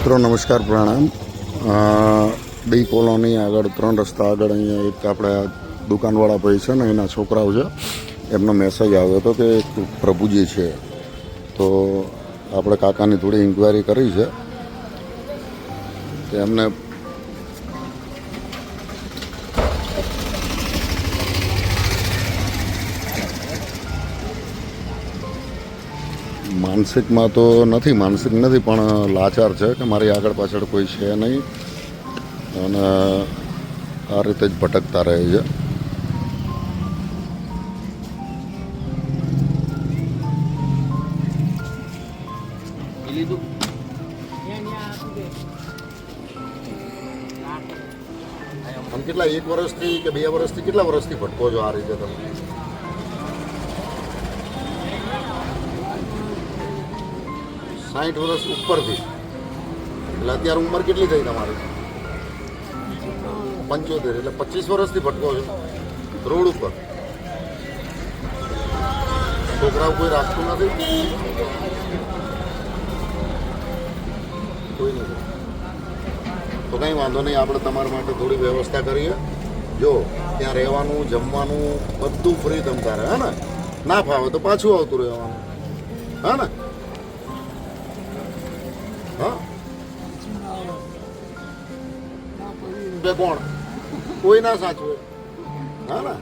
મિત્રો, નમસ્કાર, પ્રણામ. ડી કોલોની આગળ, ત્રણ રસ્તા આગળ અહીંયા એક આપણે દુકાનવાળા ભાઈ છે ને, એના છોકરાઓ છે. એમનો મેસેજ આવ્યો હતો કે એક પ્રભુજી છે. તો આપણે કાકાની થોડી ઇન્ક્વાયરી કરી છે. એમને માનસિકમાં તો નથી, માનસિક નથી, પણ લાચાર છે કે મારી આગળ પાછળ કોઈ છે નહીં. અને આ રીતે જ ભટકતા રહે છે. આમ કેટલા, એક વર્ષથી કે બે વર્ષથી, કેટલા વર્ષથી ભટકો છો આ રીતે તમે? સાઠ વર્ષ ઉપરથી. એટલે અત્યારે ઉંમર કેટલી થઈ તમારી? પંચોતેર, એટલે પચીસ વર્ષથી ભટકો છો. રોડ ઉપર. છોકરાઓ કોઈ રાખતું નથી? કોઈ નથી. તો કંઈ વાંધો નહીં, આપણે તમારા માટે થોડી વ્યવસ્થા કરીએ. જો, ત્યાં રહેવાનું, જમવાનું બધું ફ્રી તમ તારે, હે ને? ના ફાવે તો પાછું આવતું રહેવાનું. હા ને? બે કોણ? કોઈ ના સાચવે. હા ને?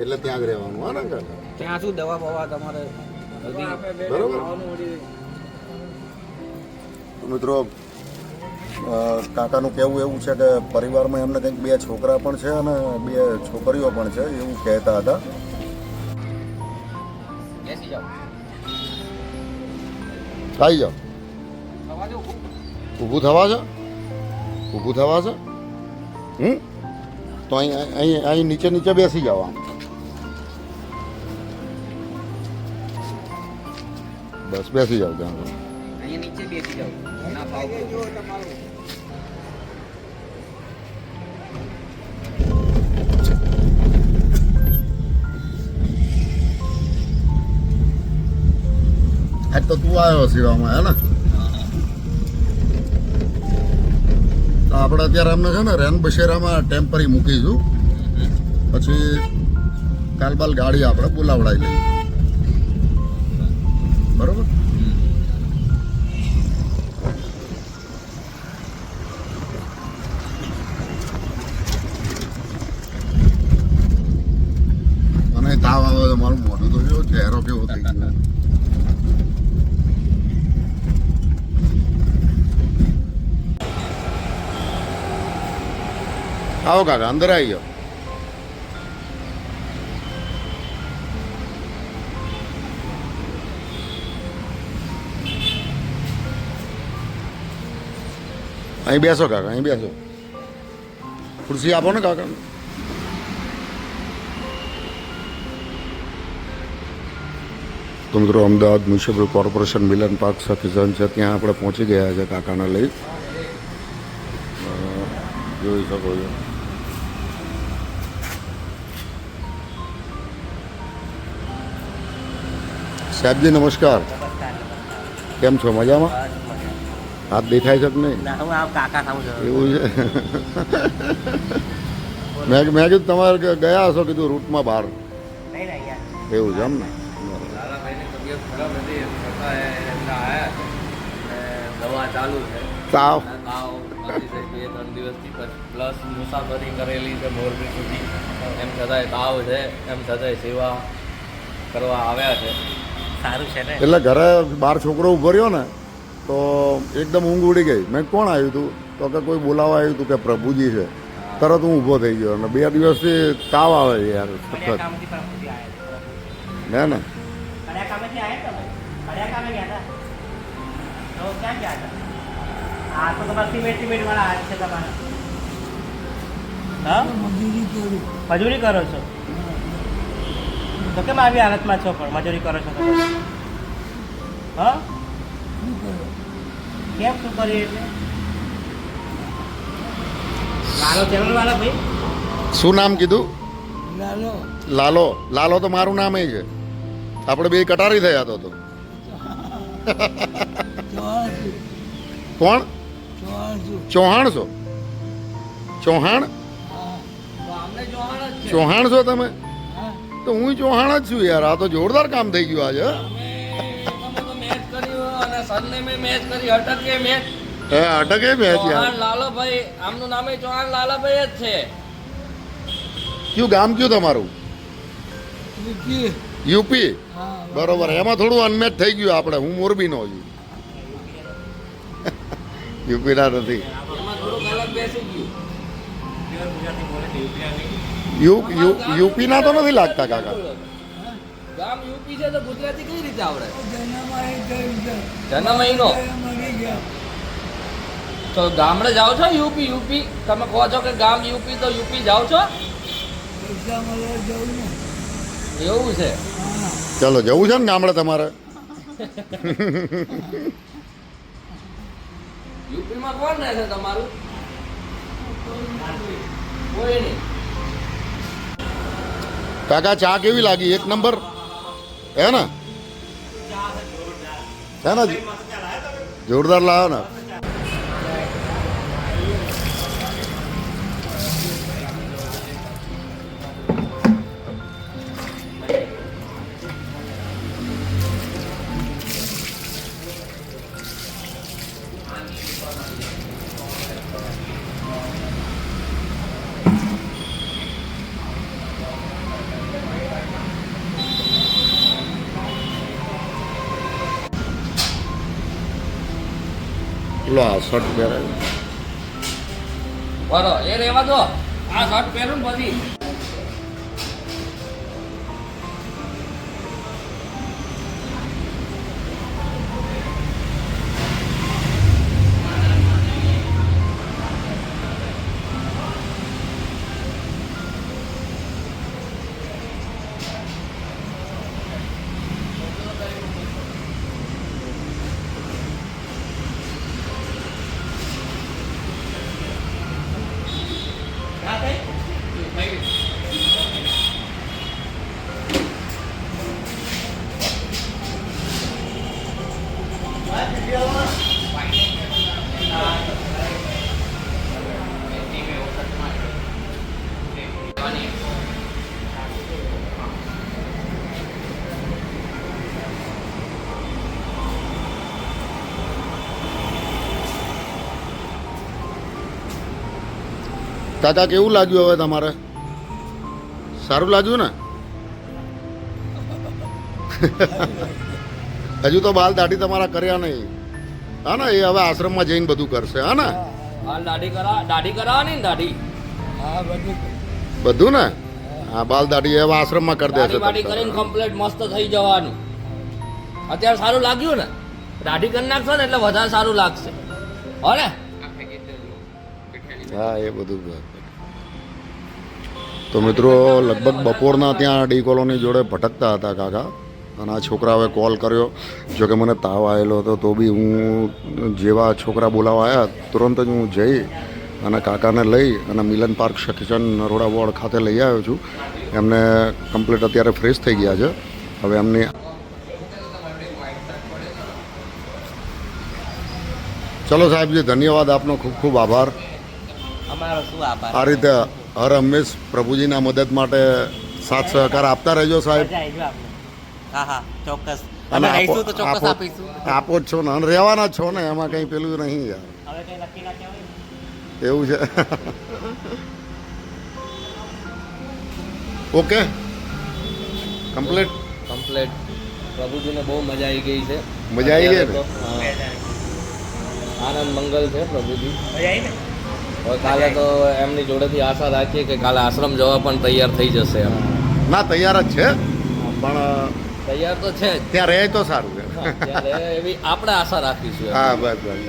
એટલે ત્યાં જ રહેવાનું. હા ને ત્યાં શું દવા બવા તમારે બરોબર? મિત્રો કાકાનું કહેવું એવું છે કે પરિવારમાં એમને કંઈક બે છોકરા પણ છે અને બે છોકરીઓ પણ છે એવું કહેતા હતા. આવી જાઓ. ઊભું થવા છે? ઊભું થવા છે? હમ? તો અહીં અહીં અહીં નીચે નીચે બેસી જાઓ આમ. બસ બેસી જાઓ ત્યાં આજ તો તું આવ્યો શિવામાં હે ને? આપણે અત્યારે અમને છે ને રેન બશેરામાં ટેમ્પરી મૂકીશું પછી કાલબાલ ગાડી આપણે બોલાવડાવી લઈએ. બરોબર? આવો કાકા, અંદર આવી જાઓ. અહીં બેસો કાકા, અહીં બેસો. ખુરશી આપો ને કાકા. તો Ahmedabad municipal corporation Milan park સાથે છે, ત્યાં આપણે પહોંચી ગયા છે કાકાને લઈ. જોઈ શકો છો. સાહેબજી નમસ્કાર. કેમ છો? મજામાં? હાથ દેખાય છે કે નહીં? ના આ કાકા એવું છે? મેં મેં કીધું તમારે ગયા હશો? કીધું રૂટમાં બહાર. નહીં નહીં યાર એવું છે એમ ને? તાવ. તાવ નથી ત્રણ દિવસથી પ્લસ મુસાફરી કરેલી છે મોરબી સુધી. એમ છતાંય તાવ છે એમ છતાંય સેવા કરવા આવ્યા છે. સારું છે ને? એટલે ઘરે બાર છોકરો ઊભો રહ્યો ને તો એકદમ ઊંઘ ઉડી ગઈ. મેં કોણ આવ્યું હતું તો કે કોઈ બોલાવા આવ્યું હતું કે પ્રભુજી છે. તરત હું ઊભો થઈ ગયો અને બે દિવસથી તાવ આવે છે યાર સખત. હે? ને મજૂરી કરો છો? તો કેમ આવી હાલતમાં છો પણ મજૂરી કરો છો તો હા? કેમ શું કરી એટલે? લાલો ચેનલ વાળા ભાઈ? શું નામ કીધું? લાલો. લાલો. લાલો તો મારું નામ છે. આપણે બે કટારી થયા તો કોણ? ચૌહાણ? છો ચૌહાણ ચૌહાણ છો. તમે? તો હું ચૌહાણ જ છું યાર. આ તો જોરદાર કામ થઈ ગયું આજે, હે? અટકે મેચ યાર. લાલાભાઈ આમનું નામે ચૌહાણ લાલાભાઈ જ છે કયું ગામ કયું તમારું? યુપી. બરોબર. એમાં થોડું અનમેચ થઈ ગયું આપણે. હું મોરબીનો છું. યુપીના નથી. એમાં થોડુંક અલગ બેસી ગયું પ્યોર ગુજરાતી બોલે છે યુપીઆઈ યુ યુ યુપીના તો નથી લાગતા કાકા ગામ યુપી છે તો ગુજરાતી કઈ રીતે આવડે જન્મ અહીંનો તો ગામડે જાઓ છો યુપી યુપી? તમે કહો છો કે ગામ યુપી તો યુપી જાઓ છો? એવું છે? ચલો જવું છે ને ગામડે તમારે? યુપીમાં કોણ રહે છે તમારું? કોઈ નહીં. કાકા ચા કેવી લાગી? એક નંબર. હે ને? હે ને? જોરદાર લાવ્યો ને. લો આ શર્ટ પહેરે બરો એ રહેવા દો. આ શર્ટ પહેરું પછી. કાકા કેવું લાગ્યું હવે તમારે? સારું લાગ્યું ને? હજુ તો બાલ દાઢી તમારા કર્યા નહીં. હા ને એ હવે આશ્રમમાં જઈને બધું કરશે. હા ને? દાઢી કરા દાઢી કરાવવાની ને દાઢી? બધું. ને? હા બાલ દાઢી હવે આશ્રમમાં કરી દેશે દાઢી કરીને કમ્પ્લીટ મસ્ત થઈ જવાનું. અત્યારે સારું લાગ્યું ને? દાઢી કરી નાખશો ને એટલે વધારે સારું લાગશે. હો ને? હા એ બધું તો મિત્રો લગભગ બપોરના ત્યાં ડી કોલોની જોડે ભટકતા હતા કાકા. અને આ છોકરાએ કોલ કર્યો. જો કે મને તાવ આવેલો હતો તો બી હું જેવા છોકરા બોલાવવા આવ્યા તુરંત જ હું જઈ અને કાકાને લઈ અને મિલન પાર્ક સખીચંદ નરોડા વોર્ડ ખાતે લઈ આવ્યો છું. એમને કમ્પ્લીટ અત્યારે ફ્રેશ થઈ ગયા છે. હવે એમની ચલો સાહેબજી ધન્યવાદ આપનો ખૂબ ખૂબ આભાર? આ રીતે હર હંમેશ પ્રભુજીના મદદ માટે સાથ સહકાર આપતા રહેજો સાહેબ. હા હા ચોક્કસ. અને અમે રહીશું તો આપો- આપો- જ છો ને. અને રહેવાના જ છો ને. એમાં કંઈ પેલું નહીં યાર. હવે કઈ નક્કી ના કહેવાય એવું છે. ઓકે. કમ્પ્લીટ? કમ્પ્લીટ. પ્રભુજીને બહુ મજા આવી ગઈ છે. મજા આવી ગઈ તો, આનંદ મંગલ છે પ્રભુજી. મજા આવી ને? હવે કાલે તો એમની જોડેથી આશા રાખીએ કે કાલે આશ્રમ જવા પણ તૈયાર થઈ જશે એમ. ના તૈયાર જ છે. પણ તૈયાર તો છે ત્યાં રહે તો સારું એવી આપણે આશા રાખીશું હા બસ બસ.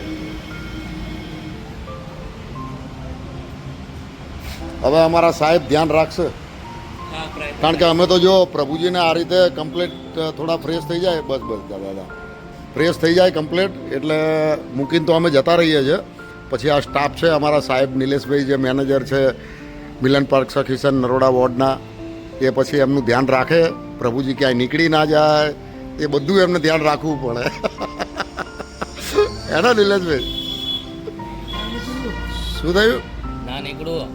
હવે અમારા સાહેબ ધ્યાન રાખશે. કારણ કે અમે તો જો પ્રભુજીને આ રીતે કમ્પ્લેટ થોડા ફ્રેશ થઈ જાય. બસ બસ દાદા ફ્રેશ થઈ જાય કમ્પ્લેટ એટલે મૂકીને તો અમે જતા રહીએ છીએ. પછી આ સ્ટાફ છે અમારા સાહેબ નિલેશભાઈ જે મેનેજર છે મિલન પાર્ક સખીસન નરોડા વોર્ડના એ પછી એમનું ધ્યાન રાખે પ્રભુજી ક્યાંય નીકળી ના જાય એ બધું એમને ધ્યાન રાખવું પડે. હે ને નિલેશભાઈ? શું થયું? ના નીકળો.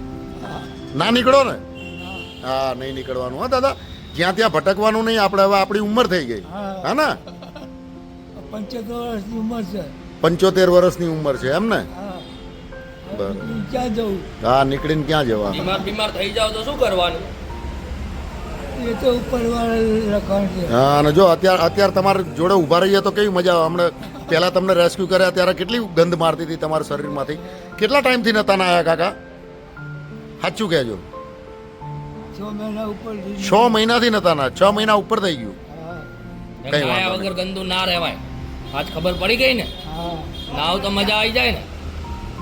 ના નીકળો ને? હા નહીં નીકળવાનું હા દાદા. જ્યાં ત્યાં ભટકવાનું નહીં આપણે હવે આપણી ઉંમર થઈ ગઈ. હા. ને? પંચોતેર વર્ષની ઉંમર છે. પંચોતેર વર્ષની ઉંમર છે એમ ને? હા. બરાબર. ક્યાં જવું હા નીકળીને ક્યાં જવા બીમાર બીમાર થઈ જાવ તો શું કરવાનું? એ તો હા અને જો અત્યારે અત્યારે તમારે જોડે ઊભા રહીએ તો કેવી મજા આવે? હમણાં પહેલાં તમને રેસ્ક્યુ કર્યા ત્યારે કેટલી ગંધ મારતી હતી તમારા શરીરમાંથી? કેટલા ટાઈમથી નતા ના આવ્યા કાકા? સાચું કહેજો. છ મહિના ઉપર છ મહિનાથી નતા ના છ મહિના ઉપર થઈ ગયું. કઈ વગર ગંદુ ના રહેવાય. આજ ખબર પડી ગઈ ને? નાવ તો મજા આવી જાય ને.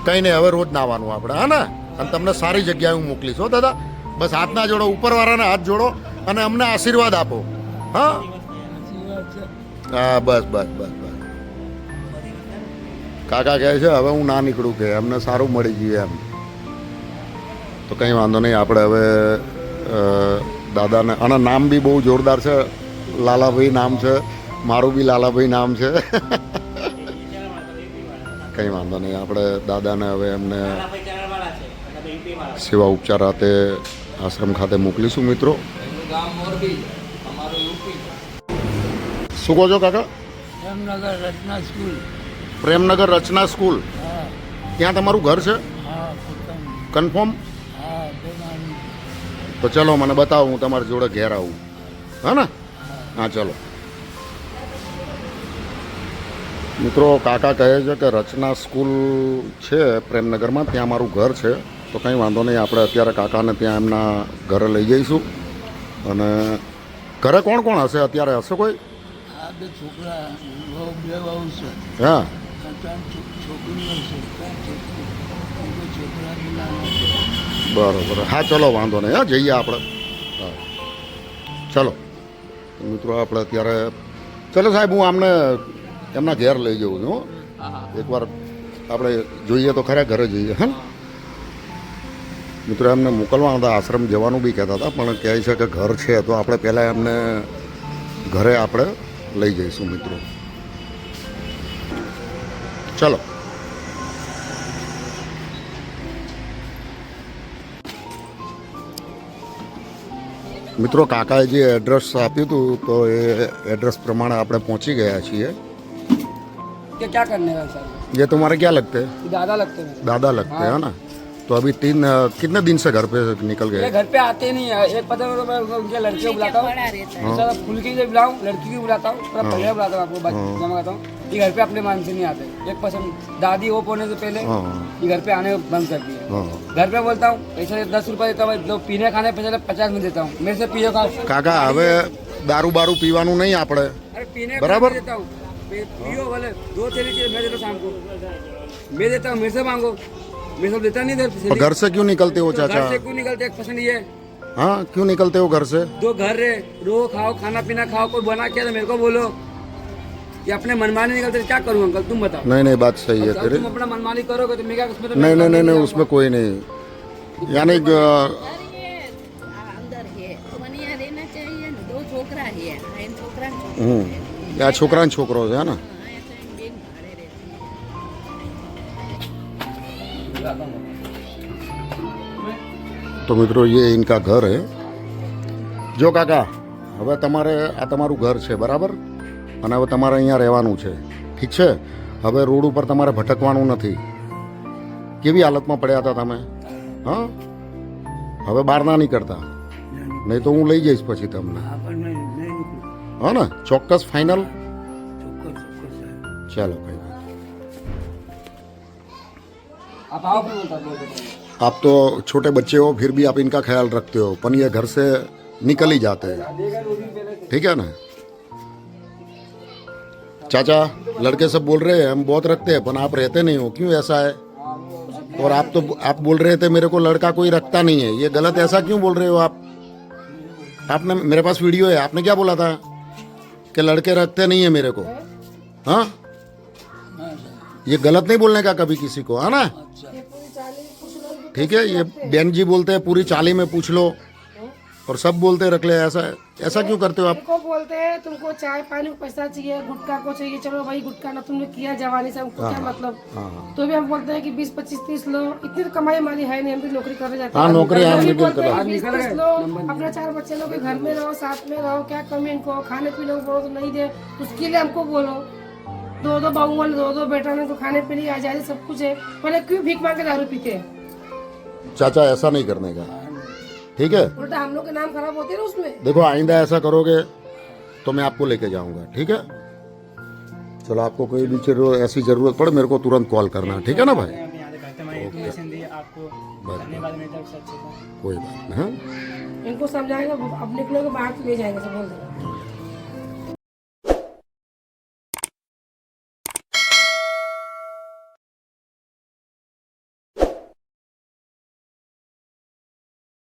કંઈ નહીં, હવે રોજ નાવાનું આપણે. હા ને? અને તમને સારી જગ્યાએ હું મોકલીશ, હો દાદા. બસ હાથના જોડો, ઉપરવાળાને હાથ જોડો અને અમને આશીર્વાદ આપો. હા? હા, બસ બસ બસ બસ. કાકા કહે છે, હવે હું ના નીકળું કે, અમને સારું મળી ગયું એમ. તો કંઈ વાંધો નહીં, આપણે હવે દાદાને, અને નામ બી બહુ જોરદાર છે. લાલાભાઈ નામ છે. મારું બી લાલાભાઈ નામ છે. કંઈ વાંધો નહીં. આપણે દાદાને હવે એમને સેવા ઉપચાર હાથે આશ્રમ ખાતે મોકલીશું મિત્રો. શું કહો છો કાકા? પ્રેમનગર રચના સ્કૂલ. પ્રેમનગર રચના સ્કૂલ. ત્યાં તમારું ઘર છે? કન્ફર્મ? તો ચલો મને બતાવો હું તમારી જોડે ઘેર આવું. હા ને? હા ચલો. મિત્રો કાકા કહે છે કે રચના સ્કૂલ છે પ્રેમનગરમાં ત્યાં મારું ઘર છે. તો કંઈ વાંધો નહીં આપણે અત્યારે કાકાને ત્યાં એમના ઘરે લઈ જઈશું. અને ઘરે કોણ કોણ હશે? અત્યારે હશે કોઈ? હા. બરોબર. હા ચલો વાંધો નહીં. હા જઈએ આપણે. હા. ચલો. મિત્રો આપણે અત્યારે ચલો સાહેબ હું આમને એમના ઘેર લઈ જઉં છું એકવાર આપણે જોઈએ તો ખરા ઘરે જઈએ હા મિત્રો એમને મોકલવા હતા આશ્રમ જવાનું બી કહેતા હતા પણ કહે છે કે ઘર છે તો આપણે પહેલાં એમને ઘરે આપણે લઈ જઈશું મિત્રો. ચલો. મિત્રો કાકાએ જે એડ્રેસ આપ્યું હતું તો એ એડ્રેસ પ્રમાણે આપણે પહોંચી ગયા છીએ. ये क्या करने का सर ये तुम्हारे क्या लगते हैं ये दादा लगते हैं दादा लगते हैं ना तो अभी तीन अ, कितने दिन से घर पे निकल ये गए घर पे आते नहीं है एक पता है मैं उनके लड़के को बुलाता हूँ सर फुल की जब बुलाऊँ लड़की को बुलाता हूँ थोड़ा पहले बुलाता हूँ आपको बात जमा करता हूँ ये घर पे अपने मन से नहीं आते एक पसंद दादी वो होने से पहले हाँ ये घर पे आने बंद कर दिए हाँ घर पे बोलता हूँ पैसे दस रुपए देता हूँ जो पीने खाने पैसे पचास में देता हूँ मेरे से पियो का કાકા હવે દારૂ બારૂ પીવાનું નહીં આપણે अरे पीने का पियो दो चीज़ मैं देता शाम को। मैं देता हूँ मेरे से मांगो। देता नहीं देता घर से क्यों निकलते हो चाचा घर से क्यों निकलते पसंद ये हाँ। क्यों निकलते हो घर से? दो घर रहे रो खाओ खाना पीना खाओ कोई बना के तो मेरे को बोलो। कि अपने मनमानी निकलते क्या करूँ अंकल तुम बताओ। नहीं नहीं बात सही है तेरे। तुम अपना मनमानी करोगे तो मेरा उसमें तो नहीं नहीं नहीं नहीं उसमें कोई नहीं। यानी अंदर है तो चाहिए दो छोकरा है छोकरा हम्म। આ છોકરાનો છોકરો છે ને? તો મિત્રો, એ ઇનકા ઘર હે. જો કાકા, હવે તમારે આ તમારું ઘર છે, બરાબર? અને હવે તમારે અહીંયા રહેવાનું છે. ઠીક છે? હવે રોડ ઉપર તમારે ભટકવાનું નથી. કેવી હાલતમાં પડ્યા હતા તમે? હા? હવે બહાર ના નીકળતા. નહીં તો હું લઈ જઈશ પછી તમને. હા ને ચોક્કસ ફાઇનલ ચોક્કસ ચોક્કસ સાહેબ ચાલો કઈ વાત आप आओ फिर बोलता बोल देता हूँ। आप तो छोटे बच्चे हो फिर भी आप इनका ख्याल रखते हो पर ये घर से निकल ही जाते हैं देगा दो दिन पहले ठीक है ना चाचा लड़के सब बोल रहे हैं हम बहुत रखते हैं पर आप रहते नहीं हो क्यों ऐसा है और आप तो आप बोल रहे थे मेरे को लड़का कोई रखता नहीं है ये गलत ऐसा क्यों बोल रहे हो आप आपने मेरे पास वीडियो है आपने क्या बोला था कि लड़के रखते नहीं है मेरे को। हाँ? ये गलत नहीं बोलने का कभी किसी को है ना? ठीक है ये बहन जी बोलते हैं पूरी चाली में पूछ लो। और सब बोलते रख ले ऐसा है ऐसा क्यों करते हो आप? उनको बोलते हैं तुमको चाय पानी को पैसा चाहिए गुटखा को चाहिए चलो भाई गुटखा ना तुमने किया जवानी से हमको क्या मतलब? हाँ हाँ। तो भी हम बोलते हैं कि बीस पच्चीस तीस लो इतनी तो कमाई हमारी है नहीं हम भी नौकरी करने जाते हाँ। हैं नौकरी हाँ हम भी बोलते हैं बीस तीस लो अपना चार बच्चे लोग घर में रहो साथ में रहो क्या कमी इनको? खाने पीने को बोलो तो नहीं दे उसके लिए हमको बोलो। दो दो बहू दो दो बेटा ने तो खाने पीने की आज़ादी सब कुछ है। पहले क्यों भीख मांग के दारू पीते हैं? चाचा ऐसा नहीं करने का। ठीक है? उल्टा हम लोग के नाम खराब होते हैं ना उसमें। देखो आइंदा ऐसा करोगे तो मैं आपको लेके जाऊँगा ठीक है? चलो आपको कोई भी ज़रूरत ऐसी ज़रूरत पड़े मेरे को तुरंत कॉल करना ठीक है ना भाई? कोई बात नहीं हाँ? इनको समझाएँगे अब निकलोगे बाहर तो ले जाएँगे सब बोल